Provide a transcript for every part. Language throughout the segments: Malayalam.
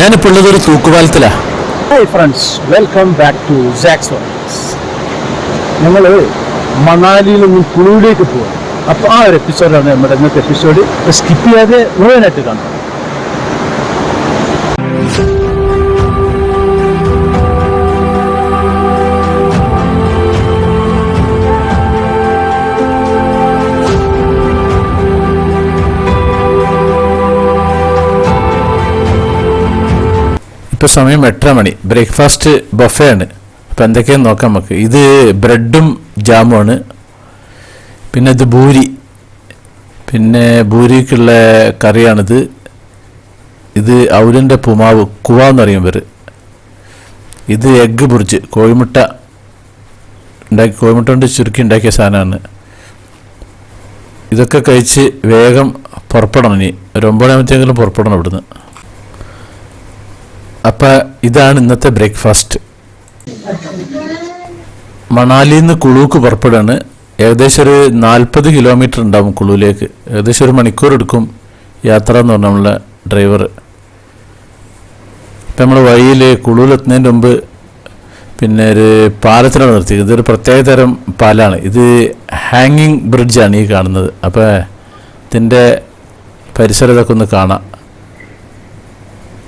ഞാനിപ്പോൾ ഉള്ളത് ഒരു തൂക്കുപാലത്തിലാ. Hi friends welcome back to Jacks ഞങ്ങൾ മണാലിയിൽ നിന്ന് കുളുവിലേക്ക് പോകും അപ്പോൾ ആ ഒരു എപ്പിസോഡാണ് നമ്മുടെ ഇന്നത്തെ എപ്പിസോഡ് സ്കിപ്പ് ചെയ്യാതെ മുഴുവനായിട്ട് കാണാം. ഇപ്പോൾ സമയം എട്ടര മണി. ബ്രേക്ക്ഫാസ്റ്റ് ബൊഫേ ആണ്. അപ്പോൾ എന്തൊക്കെയാന്ന് നോക്കാം നമുക്ക്. ഇത് ബ്രെഡും ജാമുമാണ് പിന്നെ ഇത് ഭൂരി. പിന്നെ ഭൂരിക്കുള്ള കറിയാണിത്. ഇത് ഔലിന്റെ പുമാവ് കുവ എന്ന് പറയും ഇവർ ഇത് എഗ്ഗ് പൊറിച്ച് കോഴിമുട്ട ഉണ്ടാക്കി കോഴിമുട്ട കൊണ്ട് ചുരുക്കി ഉണ്ടാക്കിയ സാധനമാണ്. ഇതൊക്കെ കഴിച്ച് വേഗം പുറപ്പെടണം ഇനി. ഒരു ഒമ്പതാമത്തെങ്കിലും പുറപ്പെടണം ഇവിടുന്ന്. അപ്പം ഇതാണ് ഇന്നത്തെ ബ്രേക്ക്ഫാസ്റ്റ്. മണാലിയിൽ നിന്ന് കുളുക്ക് പുറപ്പെടുകയാണ് ഏകദേശം ഒരു നാൽപ്പത് കിലോമീറ്റർ ഉണ്ടാവും കുളുവിലേക്ക് ഏകദേശം ഒരു മണിക്കൂർ എടുക്കും യാത്ര എന്ന് പറഞ്ഞ നമ്മളെ ഡ്രൈവർ. ഇപ്പം നമ്മൾ വഴിയിൽ കുളുവിലെത്തുന്നതിന്റെ മുമ്പ് പിന്നെ ഒരു പാലത്തിനാണ് നിർത്തി ഇതൊരു പ്രത്യേക തരം പാലാണ്. ഇത് ഹാങ്ങിങ് ബ്രിഡ്ജാണ് ഈ കാണുന്നത്. അപ്പോൾ ഇതിന്റെ പരിസരം ഇതൊക്കെ ഒന്ന് കാണാം.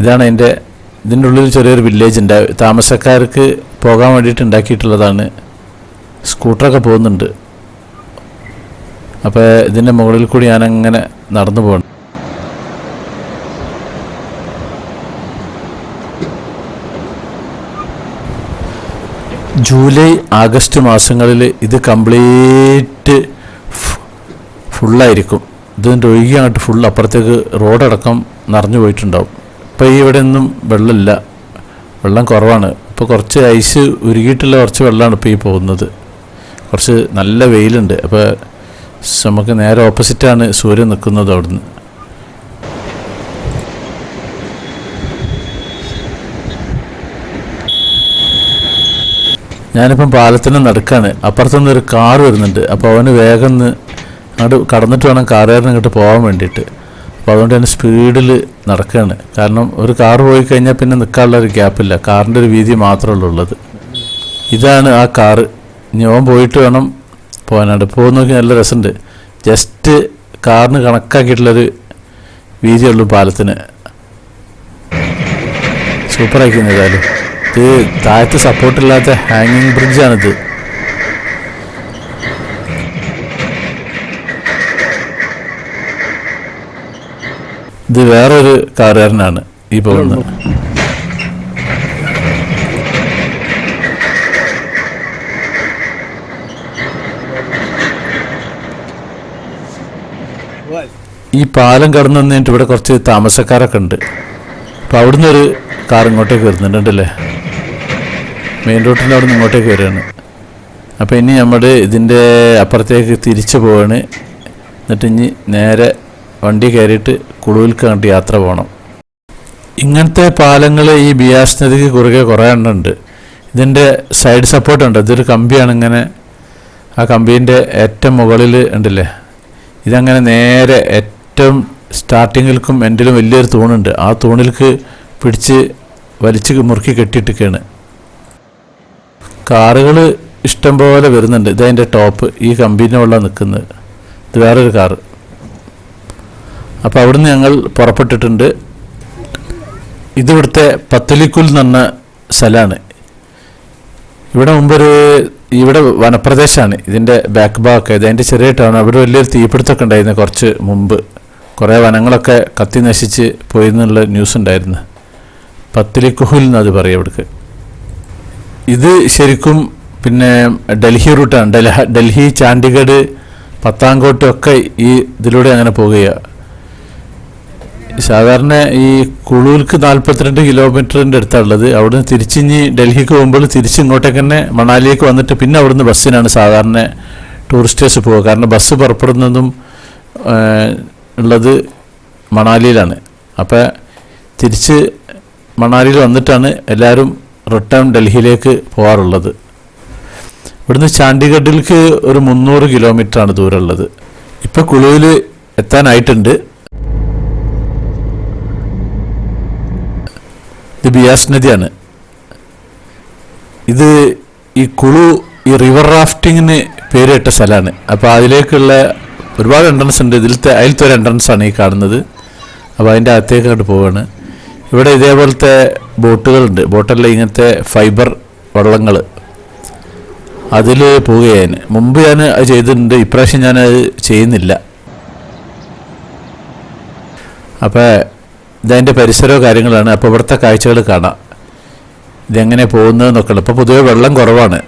ഇതാണ് അതിന്റെ ഇതിന്റെ ഉള്ളിൽ ചെറിയൊരു വില്ലേജ് ഉണ്ട്. താമസക്കാർക്ക് പോകാൻ വേണ്ടിയിട്ട് ഉണ്ടാക്കിയിട്ടുള്ളതാണ്. സ്കൂട്ടറൊക്കെ പോകുന്നുണ്ട്. അപ്പോൾ ഇതിന്റെ മുകളിൽ കൂടി ഞാനങ്ങനെ നടന്നു പോകണം ജൂലൈ ആഗസ്റ്റ് മാസങ്ങളിൽ ഇത് കംപ്ലീറ്റ് ഫുള്ളായിരിക്കും. ഇതിന്റെ ഒഴുകി ഫുൾ അപ്പുറത്തേക്ക് റോഡടക്കം നിറഞ്ഞു പോയിട്ടുണ്ടാവും. ഇപ്പോൾ ഈ ഇവിടെ ഒന്നും വെള്ളമില്ല. വെള്ളം കുറവാണ്. ഇപ്പോൾ കുറച്ച് ഐസ് ഉരുകിയിട്ടുള്ള കുറച്ച് വെള്ളമാണ് ഇപ്പോൾ ഈ പോകുന്നത്. കുറച്ച് നല്ല വെയിലുണ്ട്. അപ്പോൾ നമുക്ക് നേരെ ഓപ്പോസിറ്റാണ് സൂര്യൻ നിൽക്കുന്നത് അവിടുന്ന്. ഞാനിപ്പം പാലത്തിന് നടക്കാണ്. അപ്പുറത്തുനിന്ന് ഒരു കാർ വരുന്നുണ്ട്. അപ്പോൾ അവന് വേഗം അങ്ങോട്ട് കടന്നിട്ട് വേണം കാറുകാരനെ ഇങ്ങോട്ട് പോകാൻ വേണ്ടിയിട്ട്. അപ്പോൾ അതുകൊണ്ട് തന്നെ സ്പീഡിൽ നടക്കുകയാണ് കാരണം ഒരു കാർ പോയി കഴിഞ്ഞാൽ പിന്നെ നിൽക്കാനുള്ള ഒരു ഗ്യാപ്പില്ല കാറിന്റെ ഒരു വീതി മാത്രമല്ല ഉള്ളത്. ഇതാണ് ആ കാറ് ഇനി ഓൻ പോയിട്ട് വേണം പോകാനായിട്ട്. പോകുന്ന നോക്കി നല്ല രസമുണ്ട്. ജസ്റ്റ് കാറിന് കണക്കാക്കിയിട്ടുള്ളൊരു വീതിയുള്ളൂ പാലത്തിന്. സൂപ്പറായിരിക്കുന്നു ഏതായാലും. ഇത് താഴത്ത് സപ്പോർട്ടില്ലാത്ത ഹാങ്ങിങ് ബ്രിഡ്ജാണിത് ഇത് വേറൊരു കാറുകാരനാണ് ഈ പോകുന്നത്. ഈ പാലം കടന്നു വന്നിട്ട് ഇവിടെ കുറച്ച് താമസക്കാരൊക്കെ ഉണ്ട്. അപ്പോൾ അവിടുന്ന് ഒരു കാർ ഇങ്ങോട്ടേക്ക് വരുന്നുണ്ടല്ലേ മെയിൻ റോട്ടിൽ അവിടെ നിന്ന് ഇങ്ങോട്ടേക്ക് വരികയാണ്. അപ്പോൾ ഇനി നമ്മൾ ഇതിന്റെ അപ്പുറത്തേക്ക് തിരിച്ചു പോവാണ്. എന്നിട്ട് ഇനി നേരെ വണ്ടി കയറിയിട്ട് കുളുവിൽക്ക് കണ്ട് യാത്ര പോകണം ഇങ്ങനത്തെ പാലങ്ങൾ ഈ ബിയാസ് നദിക്ക് കുറുകെ കുറേ എണ്ണുണ്ട്. ഇതിന്റെ സൈഡ് സപ്പോർട്ട് ഉണ്ട് ഇതൊരു കമ്പിയാണ് ഇങ്ങനെ. ആ കമ്പീന്റെ ഏറ്റവും മുകളിൽ ഉണ്ടല്ലേ? ഇതങ്ങനെ നേരെ ഏറ്റവും സ്റ്റാർട്ടിങ്ങിൽക്കും എൻഡിലും വലിയൊരു തൂണുണ്ട്. ആ തൂണിൽക്ക് പിടിച്ച് വലിച്ച് മുറുക്കി കെട്ടിയിട്ടൊക്കെയാണ് കാറുകൾ ഇഷ്ടം പോലെ വരുന്നുണ്ട്. ഇതതിന്റെ ടോപ്പ്. ഈ കമ്പീന്റെ നിൽക്കുന്നത് ഇത് വേറൊരു കാറ്. അപ്പോൾ അവിടുന്ന് ഞങ്ങൾ പുറപ്പെട്ടിട്ടുണ്ട്. ഇതിവിടുത്തെ പത്തലിക്കുൽ എന്ന് സ്ഥലമാണ്. ഇവിടെ മുമ്പൊരു ഇവിടെ വനപ്രദേശമാണ് ഇതിന്റെ ബാക്ക് ഭാഗമൊക്കെ. അതിന്റെ ചെറിയ ടൗൺ അവിടെ വലിയൊരു തീപിടുത്തമൊക്കെ ഉണ്ടായിരുന്നു കുറച്ച് മുമ്പ്. കുറേ വനങ്ങളൊക്കെ കത്തി നശിച്ച് പോയി എന്നുള്ള ന്യൂസ് ഉണ്ടായിരുന്നു. പത്തിലിക്കുഹുൽ എന്നത് പറയും ഇവിടേക്ക്. ഇത് ശരിക്കും പിന്നെ ഡൽഹി റൂട്ടാണ് ഡൽഹ ചാണ്ഡിഗഡ് പത്താംകോട്ടും ഒക്കെ ഈ ഇതിലൂടെ അങ്ങനെ പോകുകയാണ്. സാധാരണ ഈ കുളൂർക്ക് നാൽപ്പത്തിരണ്ട് കിലോമീറ്ററിന്റെ അടുത്താണുള്ളത്. അവിടുന്ന് തിരിച്ചിഞ്ഞ് ഡൽഹിക്ക് പോകുമ്പോൾ തിരിച്ച് ഇങ്ങോട്ടേക്ക് തന്നെ മണാലിയിലേക്ക് വന്നിട്ട് പിന്നെ അവിടുന്ന് ബസ്സിനാണ് സാധാരണ ടൂറിസ്റ്റേഴ്സ് പോവുക. കാരണം ബസ് പുറപ്പെടുന്നതും ഉള്ളത് മണാലിയിലാണ്. അപ്പോൾ തിരിച്ച് മണാലിയിൽ വന്നിട്ടാണ് എല്ലാവരും റിട്ടേൺ ഡൽഹിയിലേക്ക് പോകാറുള്ളത് ഇവിടുന്ന് ചാണ്ഡിഗഡിലേക്ക് ഒരു മുന്നൂറ് കിലോമീറ്ററാണ് ദൂരമുള്ളത്. ഇപ്പോൾ കുളുവിൽ എത്താനായിട്ടുണ്ട്. ബിയാസ് നദിയാണ്. ഇത് ഈ കുളു ഈ റിവർ റാഫ്റ്റിങ്ങിന് പേരിട്ട സ്ഥലമാണ്. അപ്പോൾ അതിലേക്കുള്ള ഒരുപാട് എൻട്രൻസ് ഉണ്ട്. ഇതിലത്തെ അതിലത്തെ ഒരു എൻട്രൻസ് ആണ് ഈ കാണുന്നത്. അപ്പോൾ അതിന്റെ അകത്തേക്ക് അങ്ങോട്ട് പോവാണ്. ഇവിടെ ഇതേപോലത്തെ ബോട്ടുകളുണ്ട്. ബോട്ടല്ല ഇങ്ങനത്തെ ഫൈബർ വള്ളങ്ങൾ അതിൽ പോവുകയാണ്. മുമ്പ് ഞാൻ അത് ചെയ്തിട്ടുണ്ട്. ഇപ്രാവശ്യം ഞാൻ ചെയ്യുന്നില്ല. അപ്പോൾ ഇതതിന്റെ പരിസരമോ കാര്യങ്ങളാണ്. അപ്പോൾ ഇവിടുത്തെ കാഴ്ചകൾ കാണാം. ഇതെങ്ങനെ പോകുന്നതെന്നൊക്കെയാണ് ഇപ്പോൾ പൊതുവെ വെള്ളം കുറവാണ്.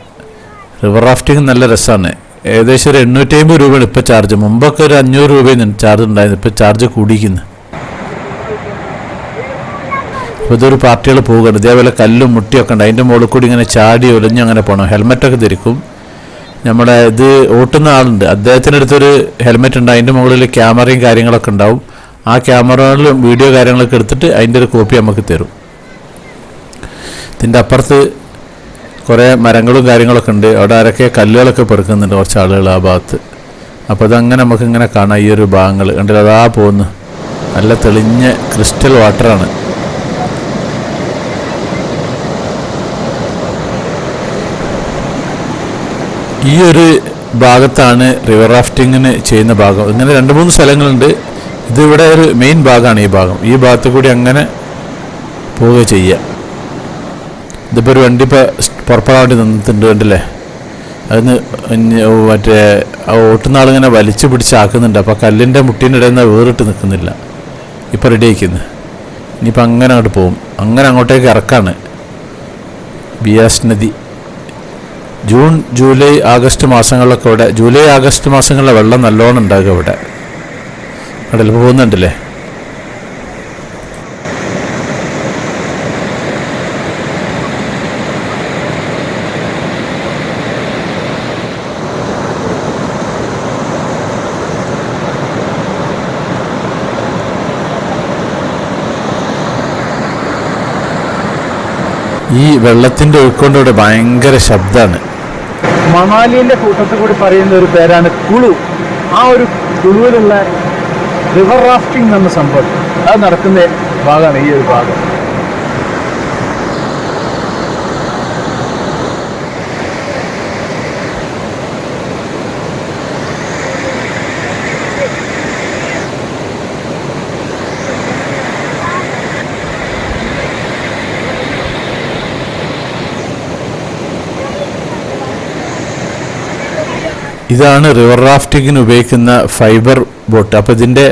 റിവർ റാഫ്റ്റിംഗ് നല്ല രസമാണ്. ഏകദേശം ഒരു എണ്ണൂറ്റി അമ്പത് രൂപയാണ് ഇപ്പോൾ ചാർജ് മുമ്പൊക്കെ ഒരു അഞ്ഞൂറ് രൂപയും ചാർജ് ഉണ്ടായിരുന്നു ഇപ്പോൾ ചാർജ് കൂടിക്കുന്നു അപ്പോൾ ഇതൊരു പാർട്ടികൾ പോവുകയാണ്. ഇതേപോലെ കല്ലും മുട്ടിയൊക്കെ ഉണ്ട്. അതിന്റെ മുകളിൽ കൂടി ഇങ്ങനെ ചാടി ഒലിഞ്ഞ് അങ്ങനെ പോകണം ഹെൽമെറ്റൊക്കെ ധരിക്കും. നമ്മുടെ ഇത് ഓട്ടുന്ന ആളുണ്ട്. അദ്ദേഹത്തിന്റെ അടുത്തൊരു ഹെൽമെറ്റ് ഉണ്ട്. അതിന്റെ മുകളിൽ ക്യാമറയും കാര്യങ്ങളൊക്കെ ഉണ്ടാവും. ആ ക്യാമറകളിലും വീഡിയോ കാര്യങ്ങളൊക്കെ എടുത്തിട്ട് അതിന്റെ ഒരു കോപ്പി നമുക്ക് തരും. ഇതിന്റെ അപ്പുറത്ത് കുറേ മരങ്ങളും കാര്യങ്ങളൊക്കെ ഉണ്ട്. അവിടെ ആരൊക്കെ കല്ലുകളൊക്കെ പെറുക്കുന്നുണ്ട് കുറച്ച് ആളുകൾ ആ ഭാഗത്ത്. അപ്പോൾ അതങ്ങനെ നമുക്ക് ഇങ്ങനെ കാണാം. ഈ ഒരു ഭാഗങ്ങൾ കണ്ടില്ല? അതാ പോകുന്നു. നല്ല തെളിഞ്ഞ ക്രിസ്റ്റൽ വാട്ടറാണ്. ഈ ഒരു ഭാഗത്താണ് റിവർ റാഫ്റ്റിങ്ങിന് ചെയ്യുന്ന ഭാഗം. ഇങ്ങനെ രണ്ട് മൂന്ന് സ്ഥലങ്ങളുണ്ട്. ഇത് ഇവിടെ ഒരു മെയിൻ ഭാഗമാണ് ഈ ഭാഗം. ഈ ഭാഗത്ത് കൂടി അങ്ങനെ പോവുക ചെയ്യുക. ഇതിപ്പോൾ ഒരു വണ്ടി ഇപ്പോൾ പുറപ്പെടാൻ വേണ്ടി നിന്നിട്ടുണ്ട് കണ്ടില്ലേ? അതിന് മറ്റേ ഓട്ടുന്ന ആളിങ്ങനെ വലിച്ചു പിടിച്ചാക്കുന്നുണ്ട് അപ്പോൾ കല്ലിന്റെ മുട്ടീന്റെ ഇടയിൽ നിന്ന് വേറിട്ട് നിൽക്കുന്നില്ല ഇപ്പോൾ റെഡി ആയിക്കുന്നു. ഇനിയിപ്പോൾ അങ്ങനെ അങ്ങോട്ട് പോകും അങ്ങനെ അങ്ങോട്ടേക്ക് ഇറക്കാണ്. ബിയാസ് നദി. ജൂൺ ജൂലൈ ആഗസ്റ്റ് മാസങ്ങളിലൊക്കെ ഇവിടെ ജൂലൈ ആഗസ്റ്റ് മാസങ്ങളിലെ വെള്ളം നല്ലോണം ഉണ്ടാകും ഇവിടെ കടലിൽ പോകുന്നുണ്ടല്ലേ? ഈ വെള്ളത്തിന്റെ ഒഴുക്കൊണ്ട് ഇവിടെ ഭയങ്കര ശബ്ദമാണ്. മണാലിന്റെ കൂട്ടത്തിൽ കൂടി പറയുന്ന ഒരു പേരാണ് കുളു. ആ ഒരു കുളുവിലുള്ള റിവർ റാഫ്റ്റിംഗ് എന്ന സംഭവം. അത് നടക്കുന്ന ഭാഗമാണ് ഈ ഒരു ഭാഗം. ഇതാണ് റിവർ റാഫ്റ്റിങ്ങിന് ഉപയോഗിക്കുന്ന ഫൈബർ ബോട്ട് അപ്പോൾ ഇതിന്റെ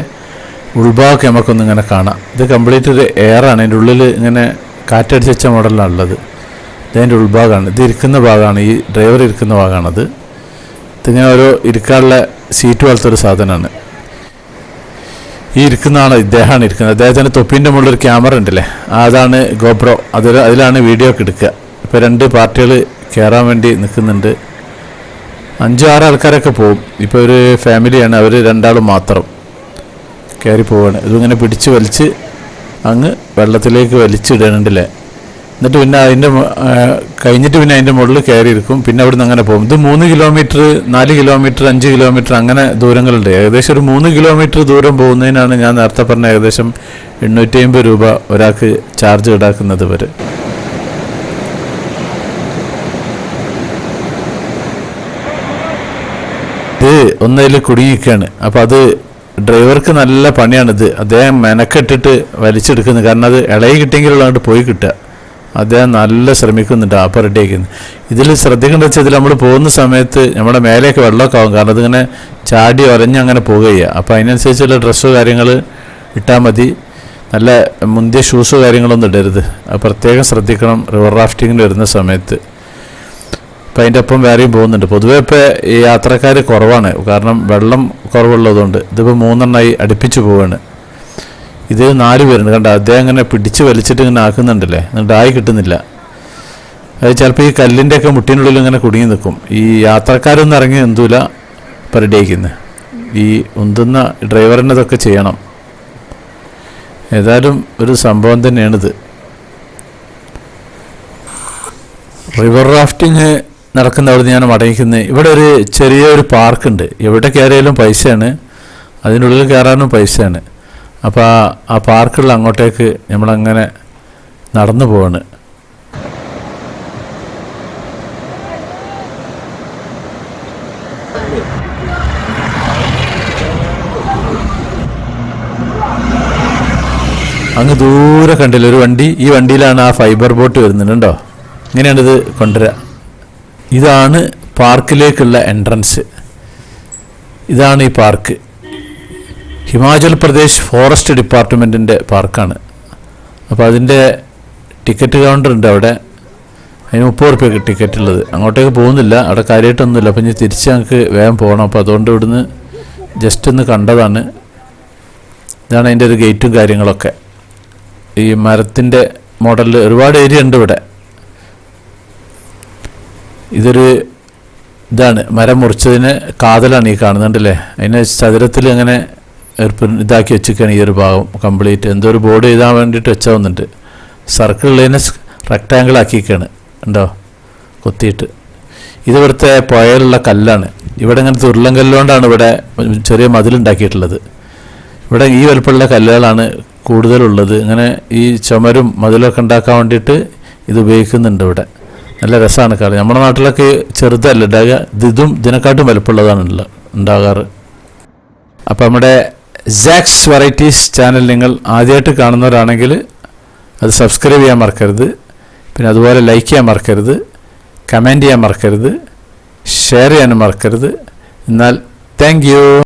ഉൾഭാഗമൊക്കെ നമുക്കൊന്ന് ഇങ്ങനെ കാണാം. ഇത് കംപ്ലീറ്റ് ഒരു എയറാണ് അതിന്റെ ഉള്ളിൽ ഇങ്ങനെ കാറ്റടിച്ച് വെച്ച മോഡലാണ് ഉള്ളത്. ഇതിന്റെ ഉൾഭാഗമാണ്. ഇത് ഇരിക്കുന്ന ഭാഗമാണ്. ഈ ഡ്രൈവർ ഇരിക്കുന്ന ഭാഗമാണത്. ഇതിങ്ങനെ ഓരോ ഇരിക്കാനുള്ള സീറ്റ് പോലത്തെ ഒരു സാധനമാണ്. ഈ ഇരിക്കുന്നതാണ് ഇദ്ദേഹമാണ് ഇരിക്കുന്നത്. അദ്ദേഹത്തിന്റെ തൊപ്പിന്റെ മുകളിൽ ഒരു ക്യാമറ ഉണ്ടല്ലേ? അതാണ് ഗോപ്രോ അതിൽ അതിലാണ് വീഡിയോ ഒക്കെ എടുക്കുക. ഇപ്പോൾ രണ്ട് പാർട്ടികൾ കയറാൻ വേണ്ടി നിൽക്കുന്നുണ്ട്. അഞ്ച് ആറ് ആൾക്കാരൊക്കെ പോകും ഇപ്പോൾ ഒരു ഫാമിലിയാണ് അവർ രണ്ടാളും മാത്രം. കയറി പോവാണ്. ഇതിങ്ങനെ പിടിച്ച് വലിച്ച് അങ്ങ് വെള്ളത്തിലേക്ക് വലിച്ചിടണുണ്ടല്ലേ എന്നിട്ട് പിന്നെ അതിന്റെ കഴിഞ്ഞിട്ട് പിന്നെ അതിന്റെ മുകളിൽ കയറി ഇരിക്കും പിന്നെ അവിടെ നിന്ന് അങ്ങനെ പോകും. ഇത് മൂന്ന് കിലോമീറ്റർ നാല് കിലോമീറ്റർ അഞ്ച് കിലോമീറ്റർ അങ്ങനെ ദൂരങ്ങളുണ്ട്. ഏകദേശം ഒരു മൂന്ന് കിലോമീറ്റർ ദൂരം പോകുന്നതിനാണ് ഞാൻ നേരത്തെ പറഞ്ഞ ഏകദേശം എണ്ണൂറ്റി അമ്പത് രൂപ ഒരാൾക്ക് ചാർജ് ഈടാക്കുന്നത് വരെ ഇത് ഒന്നതിൽ കുടുങ്ങിയിരിക്കുകയാണ്. അപ്പോൾ അത് ഡ്രൈവർക്ക് നല്ല പണിയാണിത്. അദ്ദേഹം മെനക്കെട്ടിട്ട് വലിച്ചെടുക്കുന്നത് കാരണം അത് ഇളകി അങ്ങോട്ട് പോയി കിട്ടുക. അദ്ദേഹം നല്ല ശ്രമിക്കുന്നുണ്ട് അപ്പോൾ റെഡിയാക്കുന്നത് ഇതിൽ ശ്രദ്ധിക്കേണ്ടത് വെച്ചാൽ ഇതിൽ നമ്മൾ പോകുന്ന സമയത്ത് നമ്മുടെ മേലെയൊക്കെ വെള്ളമൊക്കെ ആവും. കാരണം അതിങ്ങനെ ചാടി ഒരഞ്ഞ് അങ്ങനെ പോവുകയാണ് അപ്പോൾ അതിനനുസരിച്ചുള്ള ഡ്രസ്സോ കാര്യങ്ങൾ ഇട്ടാൽ മതി. നല്ല മുന്തിയ ഷൂസോ കാര്യങ്ങളൊന്നും ഇടരുത്. പ്രത്യേകം ശ്രദ്ധിക്കണം. റിവർ റാഫ്റ്റിങ്ങിന് വരുന്ന സമയത്ത്. ഇപ്പം അതിന്റെ ഒപ്പം വേറെയും പോകുന്നുണ്ട്. പൊതുവേ ഇപ്പോൾ ഈ യാത്രക്കാർ കുറവാണ്. കാരണം വെള്ളം കുറവുള്ളതുകൊണ്ട് ഇതിപ്പോൾ മൂന്നെണ്ണമായി അടുപ്പിച്ച് പോവാണ്. ഇത് നാല് പേരുണ്ട്. കണ്ട? അദ്ദേഹം ഇങ്ങനെ പിടിച്ച് വലിച്ചിട്ട് ഇങ്ങനെ ആക്കുന്നുണ്ടല്ലേ? എന്നിട്ട് ആയി കിട്ടുന്നില്ല. അത് ചിലപ്പോൾ ഈ കല്ലിന്റെ ഒക്കെ മുട്ടിനുള്ളിൽ ഇങ്ങനെ കുടുങ്ങി നിൽക്കും. ഈ യാത്രക്കാരൊന്നും ഇറങ്ങി എന്തൂല പരിഡയിക്കുന്നത് ഈ ഉന്തുന്ന ഡ്രൈവറിന് ഇതൊക്കെ ചെയ്യണം. ഏതായാലും ഒരു സംഭവം തന്നെയാണിത്. റിവർ റാഫ്റ്റിംഗ് നടക്കുന്ന അവിടെ ഞാൻ മടങ്ങിക്കുന്നത് ഇവിടെ ഒരു ചെറിയൊരു പാർക്കുണ്ട്. എവിടെ കയറിയാലും പൈസയാണ്. അതിനുള്ളിൽ കയറാനും പൈസയാണ്. അപ്പോൾ ആ പാർക്കുള്ള അങ്ങോട്ടേക്ക് നമ്മളങ്ങനെ നടന്നു പോവാണ്. അങ്ങ് ദൂരെ കണ്ടില്ല. ഒരു വണ്ടി ഈ വണ്ടിയിലാണ് ആ ഫൈബർ ബോട്ട് വരുന്നുണ്ടോ ഇങ്ങനെയാണിത് ഇത് കൊണ്ടുവരിക ഇതാണ് പാർക്കിലേക്കുള്ള എൻട്രൻസ് ഇതാണ് ഈ പാർക്ക്. ഹിമാചൽ പ്രദേശ് ഫോറസ്റ്റ് ഡിപ്പാർട്ട്മെന്റിന്റെ പാർക്കാണ്. അപ്പോൾ അതിന്റെ ടിക്കറ്റ് കൗണ്ടർ ഉണ്ട് അവിടെ. അതിന് മുപ്പത് റുപ്യക്ക് ടിക്കറ്റ് ഉള്ളത്. അങ്ങോട്ടേക്ക് പോകുന്നില്ല. അവിടെ കാര്യമായിട്ടൊന്നുമില്ല അപ്പം ഇനി തിരിച്ച് ഞങ്ങൾക്ക് വേഗം പോകണം. അപ്പോൾ അതുകൊണ്ട് ഇവിടുന്ന് ജസ്റ്റ് ഒന്ന് കണ്ടതാണ്. ഇതാണ് അതിന്റെ ഒരു ഗേറ്റും കാര്യങ്ങളൊക്കെ. ഈ മരത്തിന്റെ മോഡലിൽ ഒരുപാട് ഏരിയ ഉണ്ട് ഇവിടെ. ഇതൊരു ഇതാണ് മരം മുറിച്ചതിന് കാതലാണ് ഈ കാണുന്നുണ്ടല്ലേ? അതിനെ ചതുരത്തിൽ അങ്ങനെ ഇതാക്കി വെച്ചിരിക്കുകയാണ് ഈ ഒരു ഭാഗം കംപ്ലീറ്റ് എന്തോ ഒരു ബോർഡ് എഴുതാൻ വേണ്ടിയിട്ട് സർക്കിൾ ഉള്ളതിനെ റെക്റ്റാങ്കിൾ ആക്കിയിരിക്കുകയാണ്. ഉണ്ടോ കൊത്തിയിട്ട്. ഇത് ഇവിടുത്തെ പുഴയിലുള്ള കല്ലാണ്. ഇവിടെ ഇങ്ങനെ തുരുളം കല്ലുകൊണ്ടാണ് ഇവിടെ ചെറിയ മതിലുണ്ടാക്കിയിട്ടുള്ളത് ഇവിടെ ഈ വലുപ്പമുള്ള കല്ലുകളാണ് കൂടുതലുള്ളത്. ഇങ്ങനെ ഈ ചുമരും മതിലൊക്കെ ഉണ്ടാക്കാൻ വേണ്ടിയിട്ട് ഇത് ഉപയോഗിക്കുന്നുണ്ട് ഇവിടെ. നല്ല രസമാണ് കളി. നമ്മുടെ നാട്ടിലൊക്കെ ചെറുതല്ല ഉണ്ടാകുക ഇത് ഇതും ഇതിനെക്കാട്ടും വലുപ്പമുള്ളതാണ് ഉണ്ടാകാറ്. അപ്പോൾ നമ്മുടെ സാക്സ് വെറൈറ്റീസ് ചാനൽ നിങ്ങൾ ആദ്യമായിട്ട് കാണുന്നവരാണെങ്കിൽ അത് സബ്സ്ക്രൈബ് ചെയ്യാൻ മറക്കരുത്. പിന്നെ അതുപോലെ ലൈക്ക് ചെയ്യാൻ മറക്കരുത്. കമന്റ് ചെയ്യാൻ മറക്കരുത്. ഷെയർ ചെയ്യാനും മറക്കരുത്. എന്നാൽ താങ്ക്